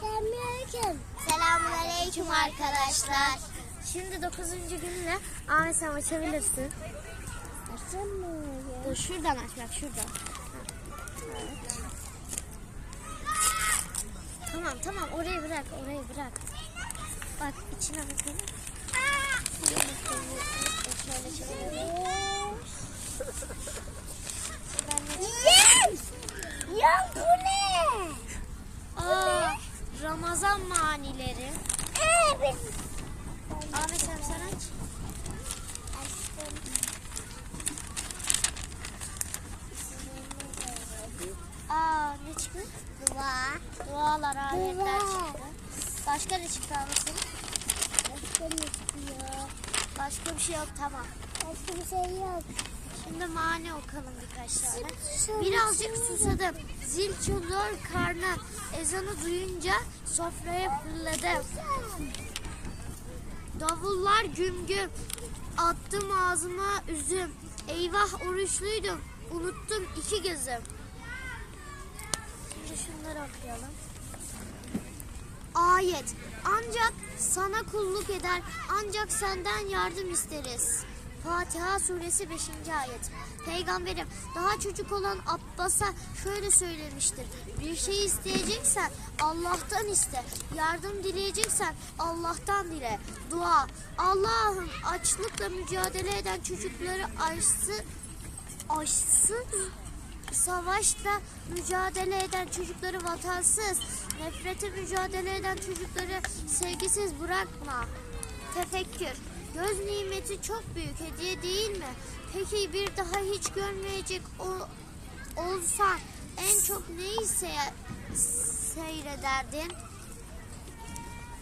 Selamünaleyküm. Selamünaleyküm arkadaşlar. Şimdi 9. günle Ahmet sen açabilirsin. Açın mı? Dur şuradan aç bak şuradan. Evet. Tamam tamam orayı bırak orayı bırak. Bak içine bakalım. Şöyle şöyle Ramazan manileri. Evet. Ahmet sen sen aç. Açtım. Aa ne çıktı? Dua. Dualar, ayetler çıktı. Başka ne çıktı Ahmet'in? Başka ne çıkıyor? Başka bir şey yok tamam. Başka bir şey yok. Şimdi mani okalım birkaç tane. Birazcık susadım. Zil çalıyor karnım. Ezanı duyunca sofraya fırladım. Davullar güm güm. Attım ağzıma üzüm. Eyvah oruçluydum. Unuttum iki gözüm. Şimdi şunları okuyalım. Ayet. Ancak sana kulluk eder. Ancak senden yardım isteriz. Fatiha suresi 5. ayet. Peygamberim daha çocuk olan Abbas'a şöyle söylemiştir. Bir şey isteyeceksen Allah'tan iste. Yardım dileyeceksen Allah'tan dile. Dua. Allah'ım açlıkla mücadele eden çocukları açsın. Açsın savaşla mücadele eden çocukları vatansız, nefrete mücadele eden çocukları sevgisiz bırakma. Tefekkür. Göz nimeti çok büyük hediye değil mi? Peki bir daha hiç görmeyecek o, olsan en çok neyi se- seyrederdin?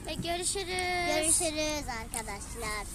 Ve görüşürüz. Görüşürüz arkadaşlar.